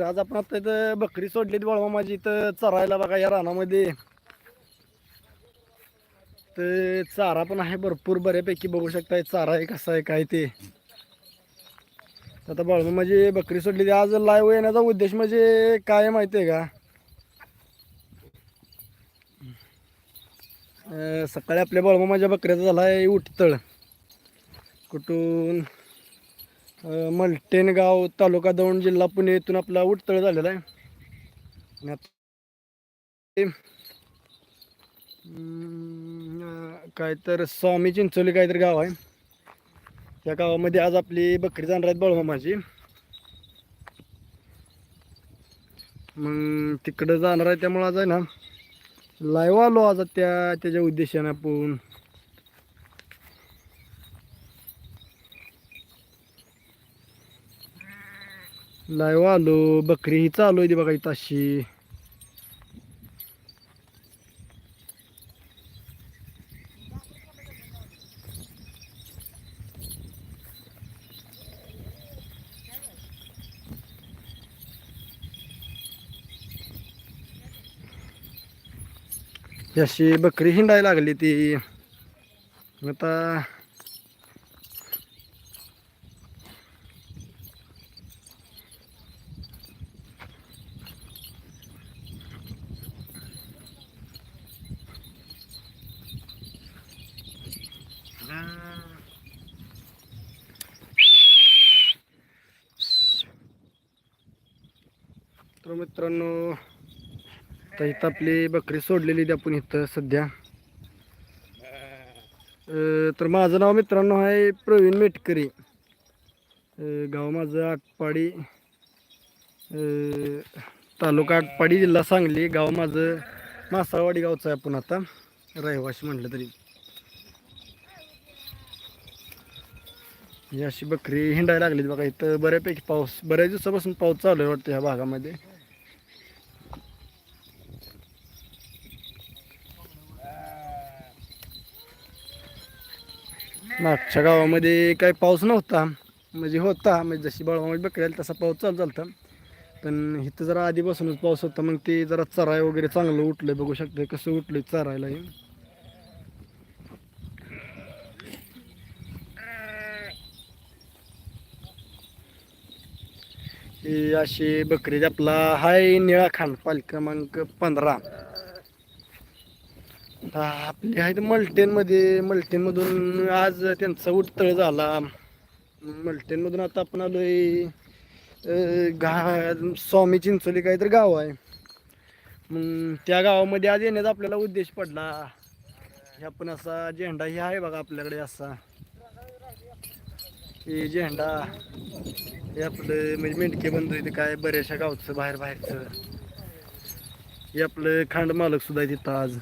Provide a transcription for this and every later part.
तर आज आपण आता इथं बकरी सोडलीत बळवा माझी इथं चरायला बघा या रानामध्ये. तर चारा पण आहे भरपूर बऱ्यापैकी बघू शकताय चारा आहे कसा आहे काय ते. आता बळवा माझी बकरी सोडली आज लाईव्ह येण्याचा उद्देश म्हणजे काय माहिती आहे का? सकाळी आपल्या बळवा माझ्या बकऱ्याचा झाला आहे उठतळ. कुठून अं, तालुका दौंड जिल्हा पुणे इथून आपला उठतळ झालेला आहे. काय तर स्वामी चिंचोली काहीतरी गाव आहे. त्या गावामध्ये आज आपली बकरी जाणार आहेत बळवा माझी. मग तिकडं जाणार आहे त्यामुळं आज आहे ना लाईव्ह आलो आज त्या त्याच्या उद्देशाने आपण. लाईव आलो बकरी ही चालू आहे ती बघा इथं अशी. अशी बकरी हिंडायला लागली ती. आता तर मित्रांनो आता आपली बकरी सोडलेली आपण इथं सध्या. तर माझं नाव मित्रांनो आहे प्रवीण मेटकरी. गाव माझं आटपाडी तालुका आटपाडी जिल्हा सांगली. गाव माझं मासाळवाडी गावचं आहे आपण आता. रहिवाशी म्हटलं तरी. ही अशी बकरी हिंडायला लागली बघा. इथं बऱ्यापैकी पाऊस बऱ्याच दिवसापासून पाऊस चालू आहे वाटतं ह्या भागामध्ये. मागच्या गावामध्ये काही पाऊस नव्हता. म्हणजे होता. म्हणजे जशी बळवामध्ये बकरी आली तसा पाऊस चालू झालता. पण इथं जरा आधीपासूनच पाऊस होता. मग ते जरा चराय वगैरे चांगलं उठलंय. बघू शकते कसं उठलंय चरायला. हे. अशी बकरी आपला हाय निळा खांड पाल क्रमांक पंधरा. आता आपली आहेत मल्टेनमध्ये मल्टेनमधून आज त्यांचा उठतळ झाला. मल्टेनमधून आता आपण आलोय आहे गा स्वामी चिंचोली काहीतरी गाव आहे. मग त्या गावामध्ये आज येण्याचा आपल्याला उद्देश पडला. हे आपण असा झेंडा हे आहे बघा आपल्याकडे असा. हे झेंडा. हे आपलं म्हणजे मेंढके बंधू इथे काय बऱ्याचशा गावचं बाहेर बाहेरचं. हे आपलं खांड मालक सुद्धा तिथं आज.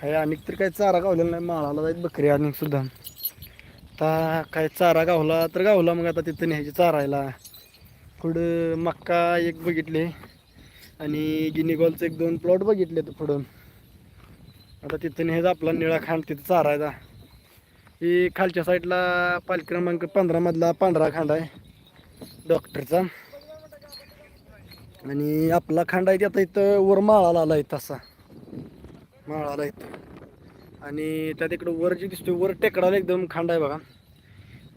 काय आणि तर काही चारा गावलेला नाही माळाला जायत बकरी आणि सुद्धा. आता काय चारा गावला तर गावला मग आता तिथं न्यायची चारायला. पुढं मक्का एक बघितले आणि गिनीगॉलचं एक दोन प्लॉट बघितले तर पुढं. आता तिथं न्यायचा आपला निळा खांड तिथं चारायचा. ही खालच्या साईडला पाल क्रमांक पंधरामधला पांढरा खांड आहे डॉक्टरचा आणि आपला खांड आहे ते आता इथं वर माळाला आला आहे तसा. माळाला येतो आणि त्यात इकडं वर जे दिसतोय वर टेकडाला एकदम खांड आहे बघा.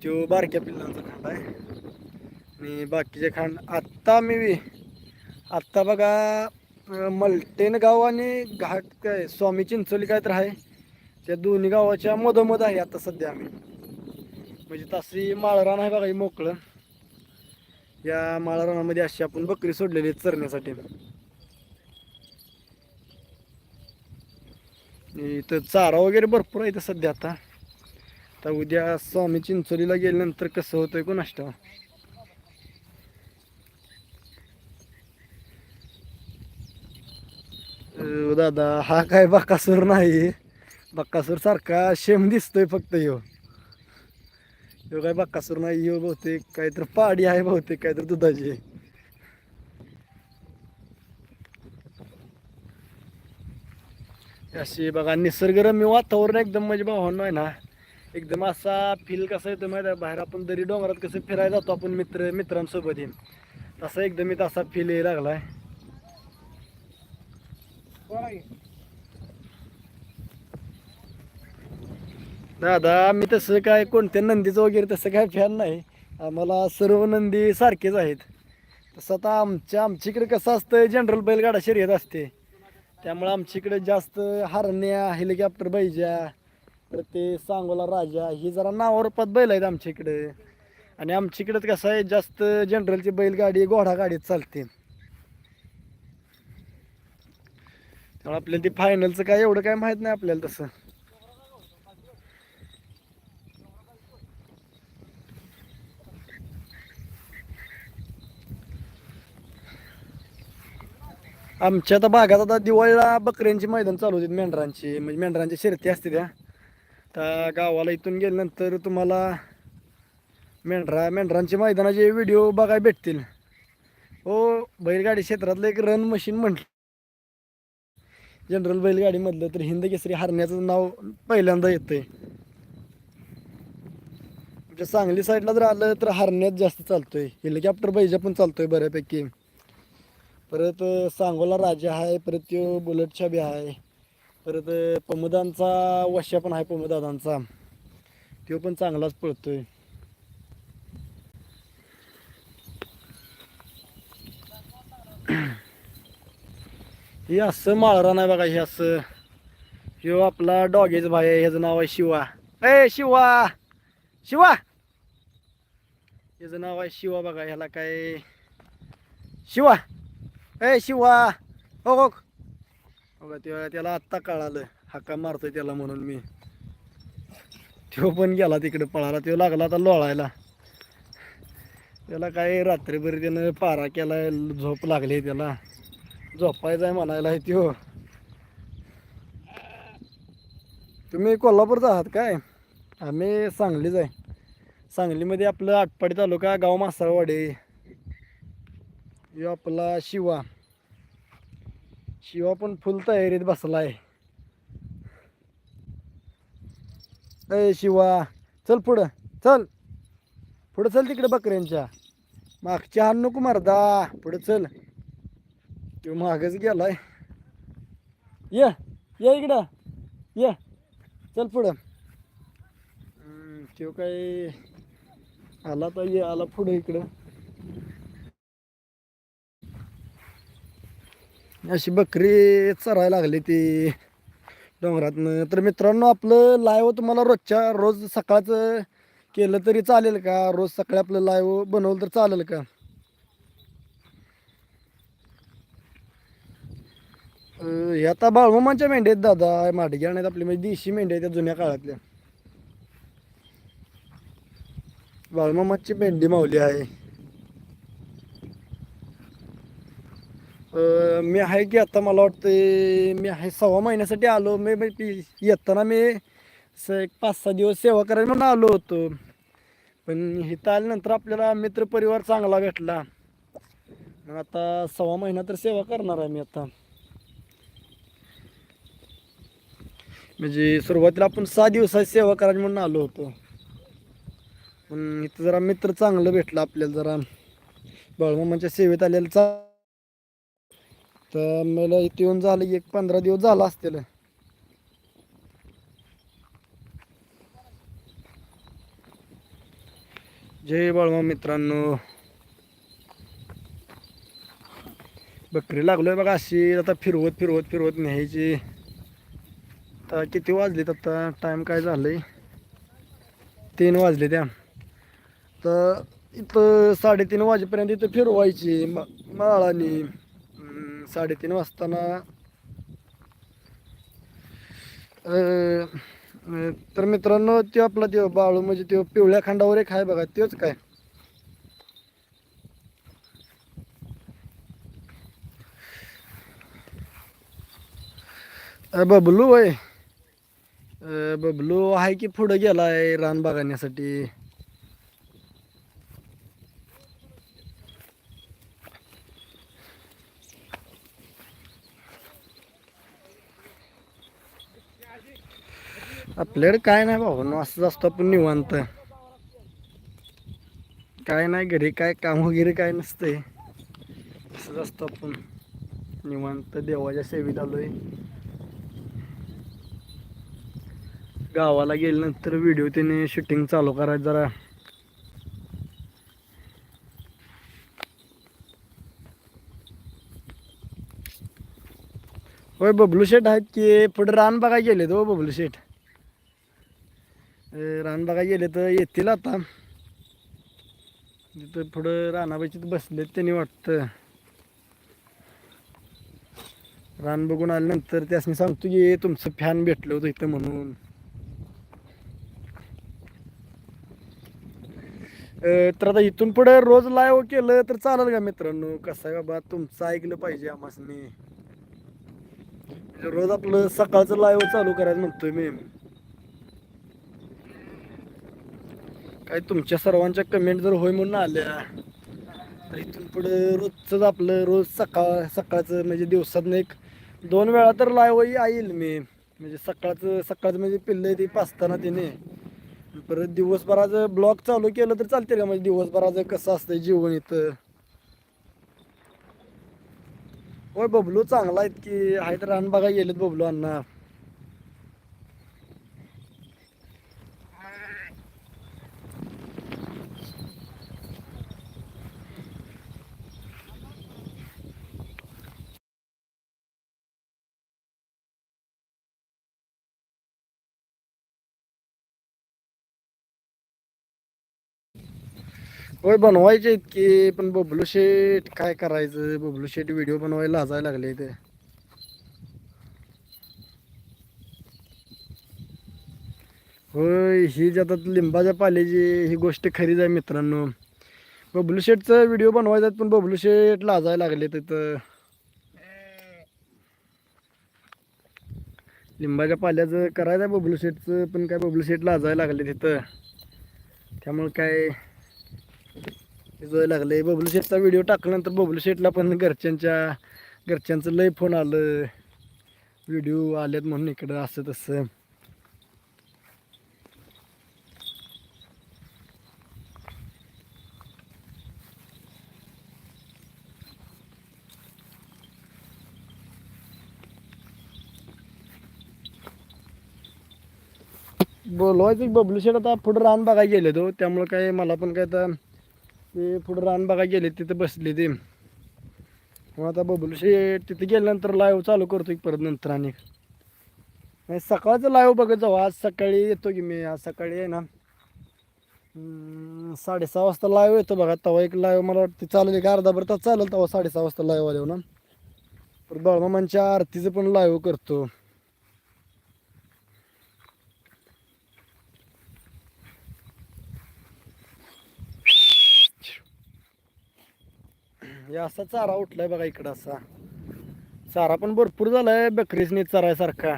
तो बारक्या पिल्लांचा खांड आहे. आणि बाकीचे खांड आत्ता मी आत्ता बघा मलटेन गाव आणि घाट काय स्वामी चिंचोली काय तर आहे. त्या दोन्ही गावाच्या मधोमध आहे आता सध्या आम्ही. म्हणजे तशी माळरान आहे बघा हे मोकळं. या माळरानामध्ये अशी आपण बकरी सोडलेली चरण्यासाठी. इथं चारा वगैरे भरपूर आहे इथं सध्या आता. आता उद्या स्वामी चिंचोलीला गेल्यानंतर कसं होतंय कोण ठाऊक. दादा हा काय बक्कासूर नाही. बक्कासूर सारखा शेम दिसतोय फक्त ह्यो. ह्यो काय बक्कासूर नाही ह्यो बहुतेक काहीतरी पाडी आहे बहुतेक काहीतरी दुधाची. अशी बघा निसर्गरम्य वातावरण एकदम म्हणजे भावांनो आहे ना. एकदम असा फील कसा येतो माहिती आहे बाहेर आपण दरी डोंगरात कसं फिरायला जातो आपण मित्र मित्रांसोबत येईन तसा एकदम इथं तसा फील यायला लागलाय. दादा मी तसं काय कोणत्या नंदीचं वगैरे तसं काय फॅन नाही. आम्हाला सर्व नंदी सारखेच आहेत. तसं आता आमच्या आमच्याकडे कसं असतं जनरल बैलगाडा शर्यत असते. त्यामुळं आमच्याकडे जास्त हरण्या हेलिकॉप्टर बैजा तर ते सांगोला राजा ही जरा नावारूपात बैल आहेत आमच्याकडे आणि आमच्याकडं कसं आहे जास्त जनरलची बैलगाडी घोडा गाडीत चालते. त्यामुळे आपल्याला ती फायनलचं काय एवढं काय माहीत नाही आपल्याला तसं. आमच्या आता भागात आता दिवाळीला बकऱ्यांची मैदान चालू होती मेंढरांची. म्हणजे मेंढरांची शर्ती असते त्या. त्या गावाला इथून गेल्यानंतर तुम्हाला मेंढरा मेंढरांचे मैदानाचे व्हिडिओ बघाय भेटतील. हो बैलगाडी क्षेत्रातलं एक रन मशीन म्हटलं. जनरल बैलगाडीमधलं तर हिंद केसरी हरण्याचं नाव पहिल्यांदा येतंय. आमच्या सांगली साईडला जर आलं तर हरण्यात जास्त चालतोय. हेलिकॉप्टर बैजा पण चालतोय बऱ्यापैकी. परत सांगोला राजा आहे परत त्यो बुलेट बी आहे परत पमुदांचा वश्या पण आहे पमुदादांचा तो पण चांगलाच पळतोय. हे असं माळरा नाही बघा हे असं. ह्यो आपला डॉगेज भाई आहे ह्याचं नाव आहे शिवा. ए शिवा! शिवा! ह्याचं नाव आहे शिवा बघा ह्याला काय? शिवा! ए शिवा. हो हो. बघा तेव्हा त्याला आत्ता कळालं. हाका मारतोय त्याला म्हणून मी. तो पण गेला तिकडे पळाला. तो लागला आता लोळायला. त्याला काय रात्रीभर त्यानं पारा केला झोप लागली त्याला. झोपायचं आहे म्हणायला त्यो तुम्ही कोल्हापूरचा आहात काय? आम्ही सांगलीच आहे. सांगलीमध्ये आपलं आटपाडी तालुका गाव मासाळवाडी. यो आपला शिवा. शिवा पण फुल तयारीत बसलाय. अय शिवा चल पुढं चल. पुढं चल तिकडे बकऱ्यांच्या. मागच्या हाण नको मरदा. पुढं चल. तो मागच गेलाय. ये ये इकडं. ये चल पुढं. हम्म, काय आला तर ये आला पुढं इकडं. अशी बकरी चरायला लागली ती डोंगरातनं. तर मित्रांनो आपलं लाईव्ह तुम्हाला रोजच्या रोज सकाळचं केलं तरी चालेल का? रोज सकाळी आपलं लाईव्ह बनवलं तर चालेल का? हे आता बाळवमांच्या मेंढ्या आहेत दादा. माडग्या नाहीत आपली म्हणजे देशी मेंढ्या आहेत त्या जुन्या काळातल्या. बाळमामाची मेंढी मावली आहे. मी आहे की आता मला वाटतं मी आहे सव्वा महिन्यासाठी आलो. मी येताना मी स एक पाच सहा दिवस सेवा करायला म्हणून आलो होतो. पण इथं आल्यानंतर आपल्याला मित्रपरिवार चांगला भेटला. मग आता सव्वा महिना तर सेवा करणार आहे मी आता. म्हणजे सुरुवातीला आपण सहा दिवसाची सेवा करायला म्हणून आलो होतो. पण इथं जरा मित्र चांगलं भेटलं आपल्याला जरा. बाळमामाच्या सेवेत आलेलं चा तर मला इथे येऊन झालं की एक पंधरा दिवस झाला असतील. जय बाळमा मित्रांनो. बकरी लागलोय बघा अशी आता फिरवत फिरवत फिरवत न्यायची. आता किती वाजलेत आता? टाइम काय झालंय? तीन वाजले त्या. तर इथं साडेतीन वाजेपर्यंत इथं फिरवायची मा- माळानी. साडेतीन वाजताना तर मित्रांनो ते आपला ते बाळू म्हणजे ते पिवळ्या खांडावर एक आहे बघा तेच काय? बबलू होय. बबलू आहे की पुढं गेलाय रान बघण्यासाठी आपल्याकडे काय नाही भाऊ असंच असतो आपण निवांत. काय नाही घरी काय काम वगैरे काय नसतंय. असंच असतो आपण. निवांत देवाच्या सेवेत आलोय. गावाला गेल्यानंतर व्हिडिओ त्याने शूटिंग चालू करायचं जरा. होय बबलू शेठ आहेत की पुढे रान बघायला गेले तो हो, बबलू शेठ. रान बघायला गेले तर येतील आता. तिथं पुढं रानाबाईची बसलेत त्यांनी वाटतं. रान बघून आल्यानंतर त्यासनी सांगतो की तुमचं फॅन भेटलं होतं इथं म्हणून. तर आता इथून पुढे रोज लाईव्ह केलं तर चालेल का मित्रांनो? कसं आहे बाबा? तुमचं ऐकलं पाहिजे आमासनी रोज आपलं सकाळचं लाईव्ह चालू करायचं म्हणतोय मी. काय तुमच्या सर्वांच्या कमेंट जर होय म्हणून आल्या तर इथून पुढे रोजचंच आपलं रोज सकाळ सकाळचं म्हणजे दिवसातनं एक दोन वेळा तर लाईव्ह येईल मी. म्हणजे सकाळचं सकाळचं म्हणजे पिल्ले ते पाचताना तिने. परत दिवसभराचं ब्लॉग चालू केलं तर चालते का? म्हणजे दिवसभराचं कसं असतंय जीवन इथं? होय बबलू चांगला आहेत की आहेत रान बघा गेलेत बबलू अण्णा. होय बनवायचे आहेत की पण बबलू शेट काय करायचं? बबलू शेट व्हिडिओ बनवायला लाजायला लागले ते होय ही जी लिंबाच्या पाल्याची ही गोष्ट खरीच आहे मित्रांनो. बबलू शेटचा व्हिडिओ बनवायचा पण बबलू शेट लाजायला लागले तिथं लिंबाच्या पाल्याचं करायचं आहे बबलू शेटचं पण काय बबलू शेट लाजायला लागले तिथं त्यामुळे काय जोय लागले बबलू शेटचा व्हिडिओ टाकल्यानंतर बबलू शेटला पण घरच्यांच्या घरच्यांचं लय फोन आलं. व्हिडिओ आल्यात म्हणून इकडं असं तसं. बोलवायचं बबलू शेट आता पुढं रान बघायला गेले तो हो. त्यामुळं काय मला पण काय आता ते पुढं रान बघा गेले तिथं बसले ते. मग आता बबलू तिथे गेल्यानंतर लाईव्ह चालू करतो परत नंतर आणि. नाही सकाळचं लाईव्ह बघत जाऊ आज सकाळी येतो की मी आज सकाळी आहे ना. साडेसहा वाजता लाईव्ह येतो बघा तेव्हा एक लाईव्ह मला वाटतं चालेल एक अर्धा भर तास चालेल तेव्हा साडेसहा वाजता लाईव्ह आल्यावर ना. परत बाळमामांच्या आरतीचं पण लाईव्ह करतो. हे असा चारा उठलाय बघा इकडं असा. चारा पण भरपूर झालाय बकरीसनी चरायसारखा.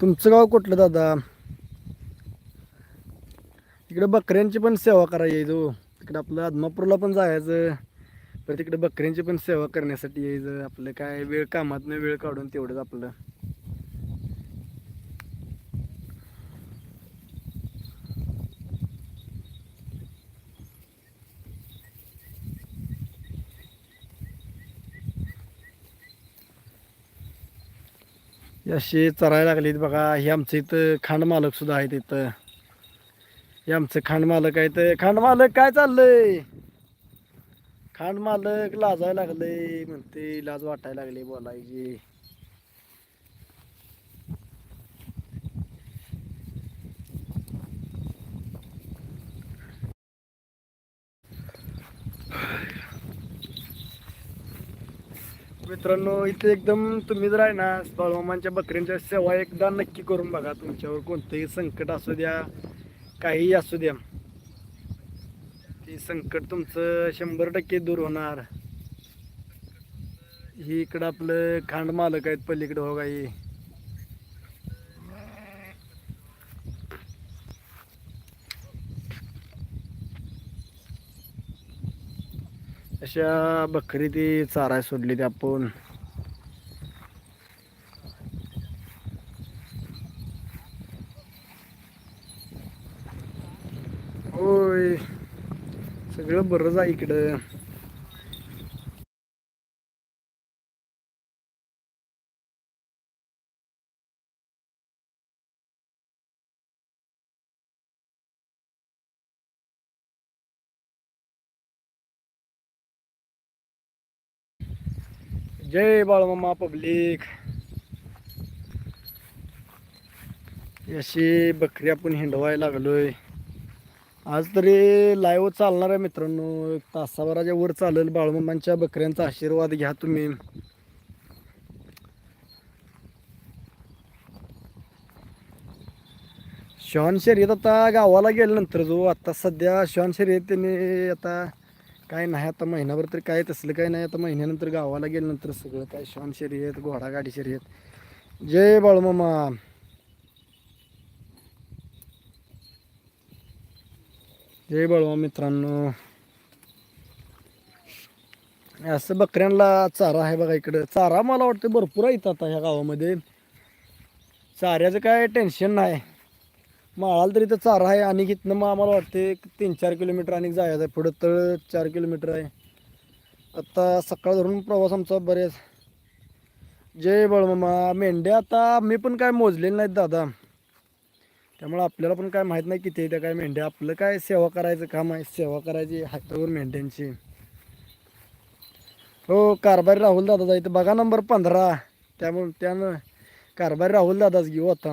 तुमचं गाव कुठलं दादा? इकडे बकऱ्यांची पण सेवा करायची तो हो. तिकडे आपलं आदमापूरला पण जायचं. तर तिकडे बकऱ्यांची पण सेवा करण्यासाठी यायचं. आपलं काय वेळ कामात वेळ काढून तेवढंच आपलं. असे चरायला लागलेत बघा. हे आमचं इथं खांड मालक सुद्धा आहेत इथं. हे आमचं खांड मालक आहे तर खांड मालक काय चाललंय? खांड मालक लाजायला लागले म्हणते लाज वाटायला लागले बोलायची. मित्रांनो इथे एकदम तुम्ही जर आहे ना बाळमामांच्या बकऱ्यांच्या सेवा एकदा नक्की करून बघा तुमच्यावर. कोणतंही संकट असू द्या काहीही असू द्या. हे संकट तुमचं शंभर टक्के दूर होणार. ही इकडं आपलं खांड मालक आहेत पलीकडं हो गाई अशा बकरी ती चारा सोडली ती आपण. बरं जा इकडं. जय बाळमामा पब्लिक. अशी बकरी आपण हिंडवायला लागलोय. आज तरी लाईव्ह चालणार आहे मित्रांनो. एक तासाभराच्या वर चालेल. बाळमामांच्या बकऱ्यांचा आशीर्वाद घ्या तुम्ही. श्वान शर्यत आता गावाला गेल्यानंतर जो. आता सध्या शॉन शर्यतीने आता काय नाही. आता महिनाभर तरी काय तसलं काय नाही. आता महिन्यानंतर गावाला गेल्यानंतर सगळं काय. श्वान शर्यत घोडागाडी शर्यत. जय बाळमामा. जय बळवा मित्रांनो. असं बकऱ्यांना चारा आहे बघा इकडं. चारा मला वाटतं भरपूर आहे आता ह्या गावामध्ये. चाऱ्याचं काय टेन्शन नाही. माळाला तरी तर चारा आहे आणि इथनं मग आम्हाला वाटते तीन चार किलोमीटर आणि जायचं आहे. पुढं तळ चार किलोमीटर आहे. आता सकाळ धरून प्रवास आमचा बरेच. जय बळमामा. मेंढ्या आता मी पण काय मोजलेले नाहीत दादा. त्यामुळं आपल्याला पण काय माहीत नाही किती त्या काय मेंढ्या. आपलं काय सेवा करायचं काम आहे? सेवा करायची हातावर मेंढ्यांची. हो कारभारी राहुल दादा इथं बघा नंबर पंधरा. त्यामुळे त्यानं कारभारी राहुल दादाच घेऊ आता.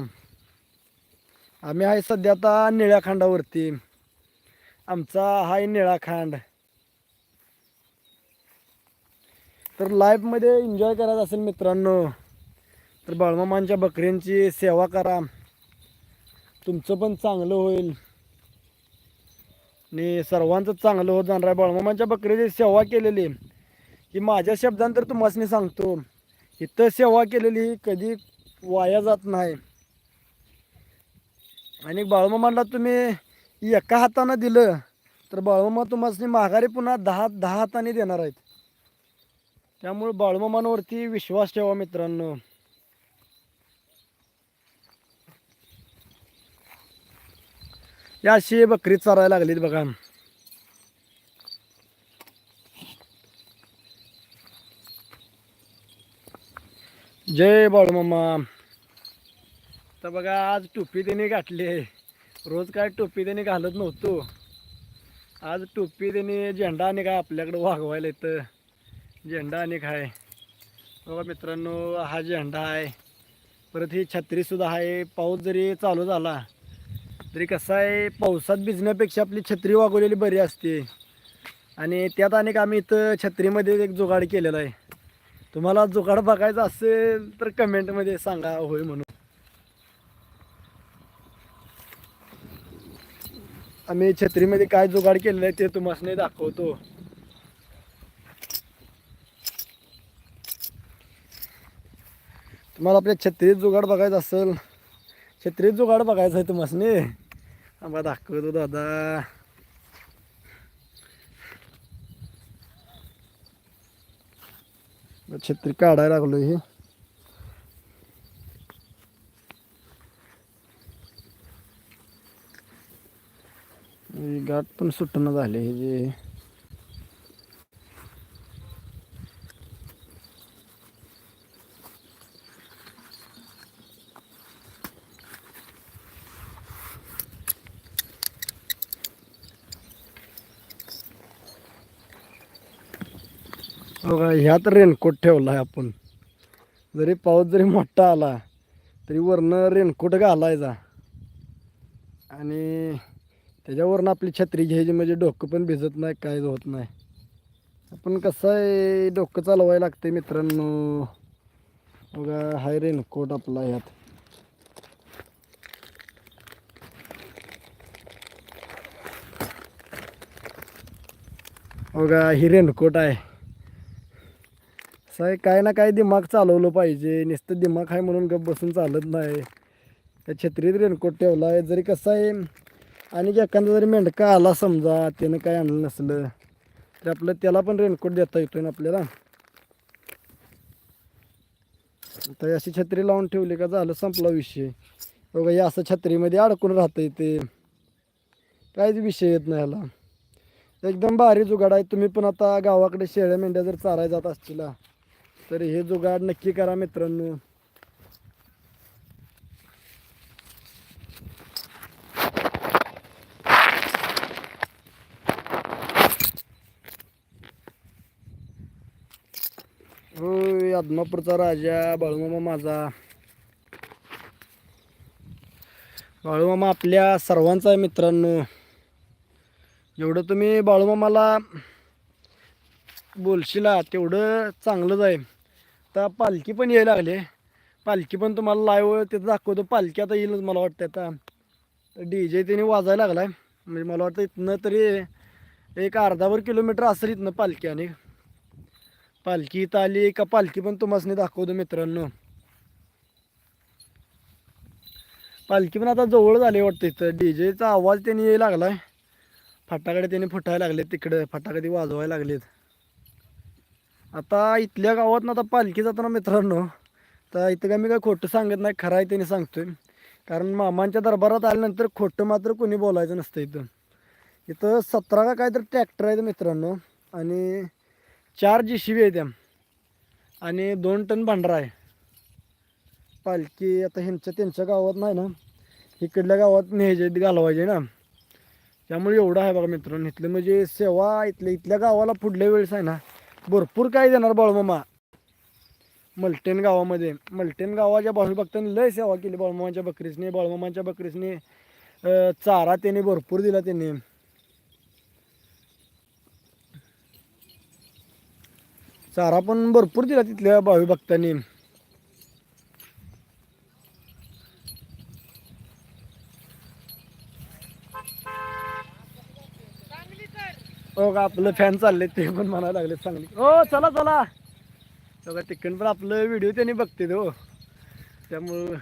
आम्ही आहे सध्या आता निळ्या खांडावरती. आमचा हाय निळा खांड. तर लाईफमध्ये एन्जॉय करायचं असेल मित्रांनो तर बाळमामांच्या बकऱ्यांची सेवा करा. तुमचं पण चांगलं होईल. आणि सर्वांचं चांगलं होत जाणार आहे. बाळमामांच्या बकरीची सेवा केलेली. ही माझ्या शब्दांत तर तुम्हाला सांगतो. इथं सेवा केलेली ही कधी वाया जात नाही. आणि बाळमामाला तुम्ही एका हातानं दिलं तर बाळमामा तुम्हाला माघारी पुन्हा दहा दहा हाताने देणार आहेत. त्यामुळे बाळमामांवरती विश्वास ठेवा मित्रांनो. या अशी बकरी चरायला लागलीत बघा. जय बाळमामा तर बघा आज टोपी त्याने घातली. रोज काय टोपी त्याने घालत नव्हतो. आज टोपी त्याने झेंडा आणि काय आपल्याकडे वागवायला येतं. झेंडा आणि काय. बघा मित्रांनो हा झेंडा आहे. परत ही छत्रीसुद्धा आहे. पाऊस जरी चालू झाला तरी कसं आहे पावसात भिजण्यापेक्षा आपली छत्री वागवलेली बरी असते. आणि त्यात अनेक आम्ही इथं छत्रीमध्ये एक जुगाड केलेला आहे. तुम्हाला जुगाड बघायचा असेल तर कमेंटमध्ये सांगा होय म्हणून. आम्ही छत्रीमध्ये काय जुगाड केलेलं आहे ते तुम्हाला दाखवतो. तुम्हाला आपल्या छत्रीत जुगाड बघायचं असेल छत्रीत जुगाड बघायचं आहे तुम्हाला आम्हाला दाखवतो दादा छत्री काढायला लागलो हे गाठ पण सुटणं झाले हे जे बघा ह्यात रेनकोट ठेवला आहे आपण. जरी पाऊस जरी मोठा आला तरी वरनं रेनकोट घालायचा. आणि त्याच्यावरनं आपली छत्री घ्यायची म्हणजे डोकं पण भिजत नाही काय होत नाही. आपण कसं आहे डोकं चालवायला लागते मित्रांनो. बघा हाय रेनकोट आपला ह्यात. बघा ही रेनकोट आहे. असं आहे काय ना काय दिमाग चालवलं पाहिजे. नुसतं दिमाग आहे म्हणून गप बसून चालत नाही. त्या छत्रीत रेनकोट ठेवला आहे जरी कसं आहे आणि एखादा जरी मेंढका आला समजा त्यानं काय आणलं नसलं तर आपलं त्याला पण रेनकोट देता येतो ना आपल्याला. तर अशी छत्री लावून ठेवली का झालं संपला विषय. बघा हे असं छत्रीमध्ये अडकून राहतं ते. काहीच विषय येत नाही ह्याला. एकदम भारी जुगाड आहे. तुम्ही पण आता गावाकडे शेळ्या मेंढ्या जर चारायला जात असतील तर हे जुगाड नक्की करा मित्रांनो. होय आदमापूरचा राजा बाळूमामा माझा. बाळूमामा आपल्या सर्वांचा आहे मित्रांनो. जेवढं तुम्ही बाळूमामाला बोलशिला तेवढं चांगलंच आहे. आता पालखी पण यायला लागली. पालखी पण तुम्हाला लाईव्ह तिथं दाखवतो. पालखी आता येईलच मला वाटतं आता. डी जे त्याने वाजायला आहे म्हणजे मला वाटतं इथनं तरी एक अर्धावर किलोमीटर असेल इथनं पालखी आणि. पालखी इथं आली का पालखी पण तुम्हाला दाखवतो मित्रांनो. पालखी पण आता जवळ झाली वाटतं इथं. डी जेचा आवाज त्यांनी यायला आहे फटाकडे त्यांनी फुटायला लागले तिकडं. फटाकडे वाजवायला लागलेत. आता इथल्या गावात आता पालखी जाताना मित्रांनो तर इथं काय मी काय खोटं सांगत नाही खरं आहे त्यांनी सांगतोय. कारण मामांच्या दरबारात आल्यानंतर खोटं मात्र कोणी बोलायचं नसतं इथं. इथं सतरा का काहीतरी ट्रॅक्टर आहेत मित्रांनो आणि चार जी शिवी आहे त्या. आणि दोन टन भांडरा आहे. पालखी आता ह्यांच्या त्यांच्या गावात नाही ना इकडल्या गावात न्यायचे घालवायचे ना. त्यामुळे एवढं आहे बघा मित्रांनो इथलं म्हणजे सेवा इथल्या इथल्या गावाला पुढल्या वेळेस आहे ना भरपूर काय देणार बाळमामा मलटेन गावामध्ये. मलटेन गावाच्या बाळूभक्तांनी लय सेवा केली बाळमामाच्या बकरीसने. बाळमामाच्या बकरीसने चारा त्याने भरपूर दिला त्याने. चारा पण भरपूर दिला तिथल्या भावी भक्तांनी हो का आपलं फॅन चालले ते पण म्हणायला लागले चांगले. हो चला चला. बघा तिकडून पण आपलं व्हिडिओ त्यांनी बघते हो. त्यामुळं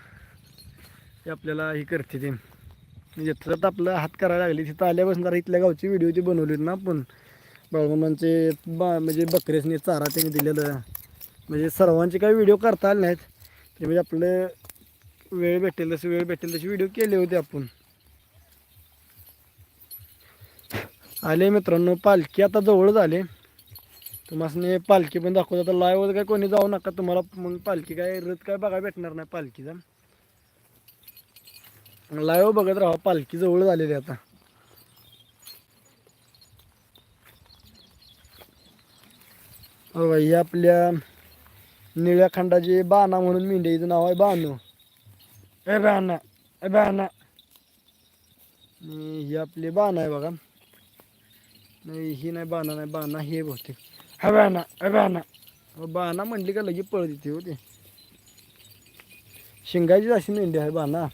ते आपल्याला हे करते ते. म्हणजे जिथं तर आपलं हात करायला लागले तिथं आल्यापासून जरा इथल्या गावची व्हिडिओ ती बनवली ना आपण. बाळमामांचे बा म्हणजे बकरेसने चारा त्यांनी दिलेलं. म्हणजे सर्वांचे काही व्हिडिओ करता आले नाहीत. ते म्हणजे आपलं वेळ भेटेल तशी वेळ भेटेल तशी व्हिडिओ केले होते आपण. आले मित्रांनो पालखी आता जवळ झाले. तुम्हाला पालखी पण दाखवत. आता लाईव्ह काय कोणी जाऊ नका तुम्हाला. मग पालखी काय रथ काय बघायला भेटणार नाही पालखीचा. लाईव्ह बघत राहा पालखी जवळ झालेली आता. हो ही आपल्या निळ्या खंडाची बाणा म्हणून मेंढ्याचं नाव आहे बानू ए बाणा ए बाणा. ही आपली बाणा आहे बघा. नाही ही नाही बाणा नाही बाणा हे बहुतेक. हा बाणा ए बाणा. बाणा म्हणली का लगे पळत येते होते शिंगाची अशी मेंढी आहे बाणा.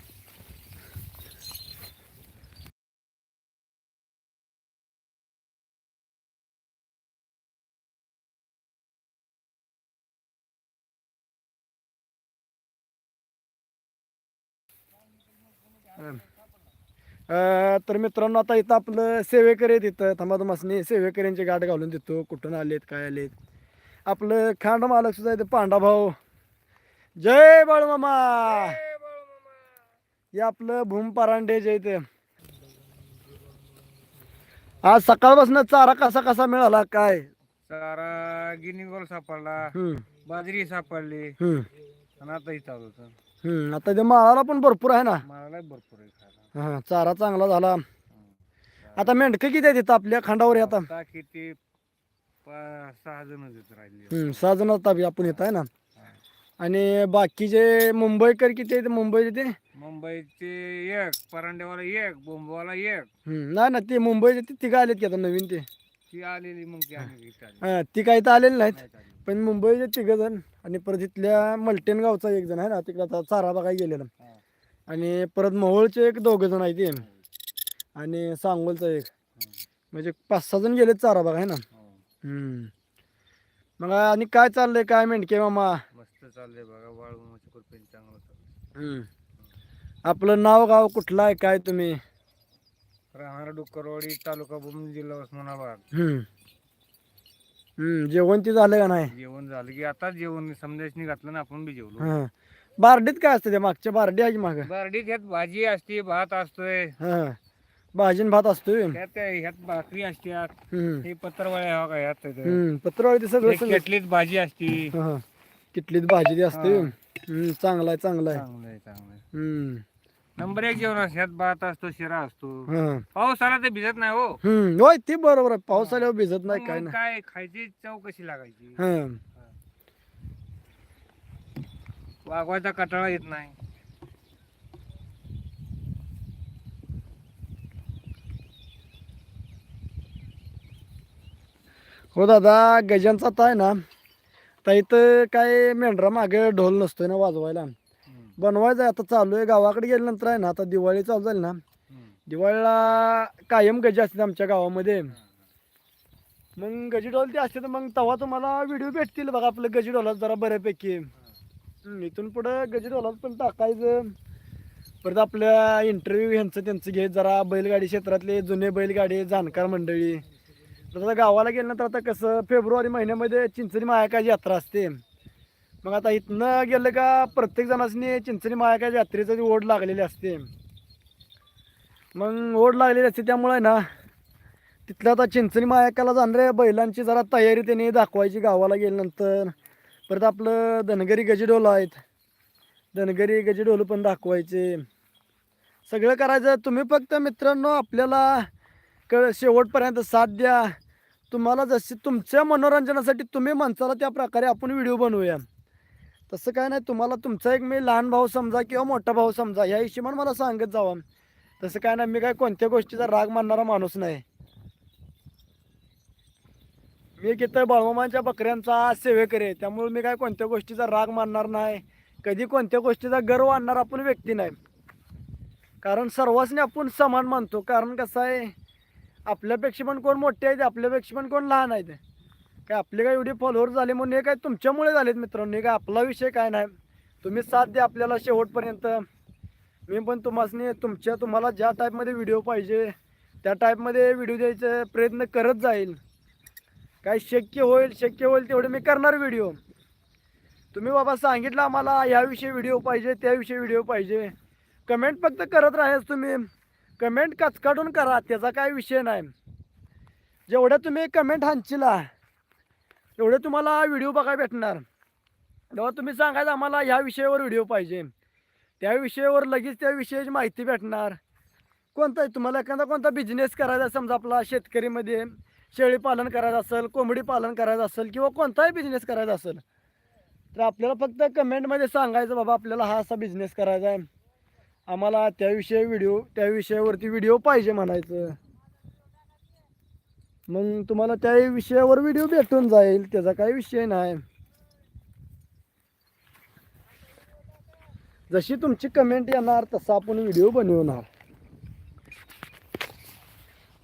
तर मित्रांनो आता इथं आपलं सेवेकरी आहेत इथं. थांबा तुम्हाला सेवेकऱ्यांची गाठ घालून देतो. कुठून आलेत काय आलेत? आपलं खांड मालक सुद्धा इथं पांडा भाऊ. जय बाळमामा! हे आपलं भूम परांडे जे इथे. आज सकाळपासून चारा कसा कसा मिळाला काय? चारा गिनी गोल सापडला. हम्म, बाजरी सापडली. हम्म, आणि आता चालू होतं. हम्म. आता ते माळाला पण भरपूर आहे ना? मला लय भरपूर आहे खायला. हा चारा चांगला झाला. आता मेंढकं किती आहेत इथं आपल्या खांडावर आहे आता? आता किती? पा- सहा जण राहिले हम्म, सहा जण आपण येत आहे ना? आणि बाकीचे मुंबईकर किती आहेत? मुंबईचे ते? मुंबईचे एक परांडेवाला एक बोंबवाला एक. हम्म, नाही ना ते मुंबईचे ते तिघं आलेत की आता नवीन ते. ती आलेली मग ती आली इथं आली. हा, ती काही तर आलेली नाहीत. नाहीत आली. पण मुंबईचे तिघं जण आणि परत इथल्या मलटेन गावचा एक जण आहे ना तिकडे आता चारा बघायला गेलेला. हा. आणि परत मोहोळचे एक दोघं जण आहेत ते. आणि सांगोलचा एक. म्हणजे पाच सहा जण गेलेत चारा बघा आहे ना? हो. हम्म. मग आणि काय चाललंय काय मेंढके मामा? मस्त चाललंय बघा वाळूमाच्या कृपेने चांगलं चाललंय. हम्म. आपलं नाव गाव कुठलं आहे काय तुम्ही? राहणार डुक्करवाडी तालुका भूमी जिल्हा उस्मानाबाद. हम्म. हम्म जेवण ते झालं का नाही? जेवण झालं की आता जेवण समजायचं घातलं ना आपण बी जेवलो. हा. बारडीत काय असतं ते मागच्या बारडी आहे की माग? बरडीत ह्यात भाजी असते भात असतोय. हा. भाजीन भात असतोय? त्यात ह्यात भाकरी असतात हम्म. हे पत्रवळ्या हो का ह्यात हम्म पत्रवाळी ते सगळं एक सगळं. केटलीत भाजी असती. हा, हा. किटलीत भाजी ती असते. हा. हम्म चांगला आहे चांगला आहे. चांगलं आहे चांगलं आहे. हम्म. नंबर एक जेवण असतं ह्यात भात असतो शिरा असतो. हा. पाऊस आला तर भिजत नाही हो. हम्म होय ते बरोबर आहे. पाऊस आल्यावर भिजत नाही काय मग नाही. काय खायची चव कशी लागायची? हा. वागवायचा कटाळा येत नाही. हो दादा गजांचा आता आहे ना तर इथं काय मेंढरा मागे ढोल नसतोय ना वाजवायला. बनवायचं आहे आता चालू आहे. गावाकडे गेल्यानंतर आहे ना आता दिवाळी चालू झाली ना. दिवाळीला कायम गजे असतात आमच्या गावामध्ये. मग गजी ढोल ते असते तर मग तेव्हा तुम्हाला व्हिडिओ भेटतील बघा आपलं गजी ढोलात जरा बऱ्यापैकी. इथून पुढं गजी पण टाकायचं. परत आपल्या इंटरव्ह्यू ह्यांचं त्यांचं घे जरा बैलगाडी क्षेत्रातले जुने बैलगाडी जाणकार मंडळी. तर आता गावाला गेल्यानंतर आता कसं फेब्रुवारी महिन्यामध्ये चिंचणी मायाकाची यात्रा असते. मग आता इथनं गेलं का प्रत्येक जणांनी चिंचणी मायाकाच्या यात्रेचं ती ओढ लागलेली असते. मग ओढ लागलेली असते त्यामुळे आहे ना तिथलं आता चिंचणी मायाकाला जाणाऱ्या बैलांची जरा तयारी त्यांनी दाखवायची गावाला गेल्यानंतर. परत आपलं धनगरी गजिडोलं आहेत. धनगरी गजिडोलं पण दाखवायचे. सगळं करायचं. तुम्ही फक्त मित्रांनो आपल्याला क शेवटपर्यंत साथ द्या. तुम्हाला जशी तुमच्या मनोरंजनासाठी तुम्ही माणसाला त्या प्रकारे आपण व्हिडिओ बनवूया. तसं काय नाही तुम्हाला तुमचा एक मी लहान भाऊ समजा किंवा मोठा भाऊ समजा ह्या हिशेबाने मला सांगत जावा. तसं काय नाही मी काय कोणत्या गोष्टीचा राग मानणारा माणूस नाही. मी किती बाळमामांच्या बकऱ्यांचा सेवेकरी. आहे त्यामुळे मी काय कोणत्या गोष्टीचा राग मानणार नाही. कधी कोणत्या गोष्टीचा गर्व आणणार आपण व्यक्ती नाही. कारण सर्वांनी आपण समान मानतो. कारण कसं आहे आपल्यापेक्षा पण कोण मोठे आहेत आपल्यापेक्षा पण कोण लहान आहेत. काय आपले काय एवढे फॉलोअर झाले म्हणून हे काय तुमच्यामुळे झालेत मित्रांनो. हे काय आपला विषय काय नाही. तुम्ही साथ द्या आपल्याला शेवटपर्यंत. मी पण तुम्हाला तुमच्या तुम्हाला ज्या टाईपमध्ये व्हिडिओ पाहिजे त्या टाईपमध्ये व्हिडिओ द्यायचा प्रयत्न करत जाईल. काय शक्य होईल शक्य होईल तेवढे मी करणार व्हिडिओ तुम्ही बाबा सांगितलं आम्हाला ह्याविषयी व्हिडिओ पाहिजे त्याविषयी व्हिडिओ पाहिजे. कमेंट फक्त करत राहायच तुम्ही. कमेंट कचकाटून करा त्याचा काय विषय नाही. जेवढ्या तुम्ही कमेंट हांचिला एवढे तुम्हाला व्हिडिओ बघायला भेटणार. तेव्हा तुम्ही सांगायचं आम्हाला ह्या विषयावर व्हिडिओ पाहिजे. त्या विषयावर लगेच त्या विषयाची माहिती भेटणार. कोणता तुम्हाला एखादा कोणता बिझनेस करायचा आहे, समजा आपला शेतकरीमध्ये शेळी पालन करायचं असेल कोंबडी पालन करायचं असेल किंवा कोणताही बिझनेस करायचा असेल तर आपल्याला फक्त कमेंटमध्ये सांगायचं बाबा आपल्याला हा असा बिझनेस करायचा आहे. आम्हाला त्याविषयी व्हिडिओ त्या विषयावरती व्हिडिओ पाहिजे म्हणायचं. मग तुम्हाला त्या विषयावर व्हिडिओ भेटून जाईल त्याचा काही विषय नाही. जशी तुमची कमेंट येणार तसा आपण व्हिडिओ बनवणार.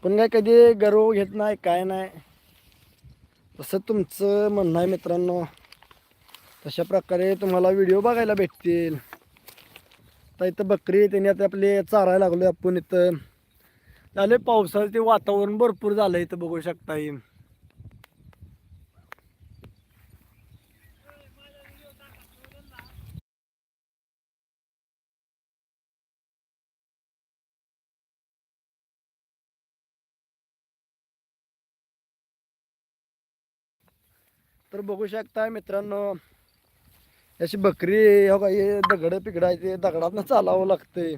पण काय कधी गर्व घेत नाही काय नाही. तसं तुमचं म्हणणं आहे मित्रांनो. तशा प्रकारे तुम्हाला व्हिडिओ बघायला भेटतील. तर इथं बकरी त्यांनी आता आपले चारायला लागलो आपण इथं. झाले पावसाचं ते वातावरण भरपूर झालं इथं बघू शकता येईल तर बघू शकता मित्रांनो अशी बकरी हो का हे दगड पिकडायचे दगडातनं चालावं लागतंय.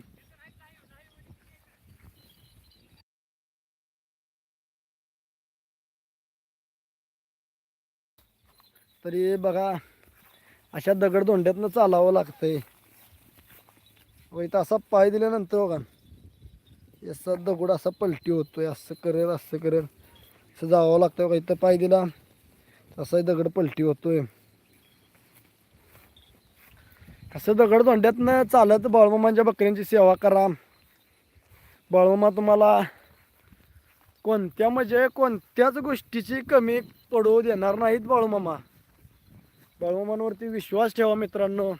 तरी बघा अशा दगड धोंड्यातनं चालावं लागतंय. व इथं असा पाय दिल्यानंतर बघा असा दगड असा पलटी होतोय असं करेल असं करेल असं जावं लागतं बघा इथं पाय दिला. तसाही दगड पलटी होतोय. असं दगड धोंड्यातनं चालत बाळमामांच्या बकऱ्यांची सेवा करा. बाळमामा तुम्हाला कोणत्या म्हणजे कोणत्याच गोष्टीची कमी पडू देणार नाहीत बाळूमामा. बाळूमामांवरती विश्वास ठेवा मित्रांनो.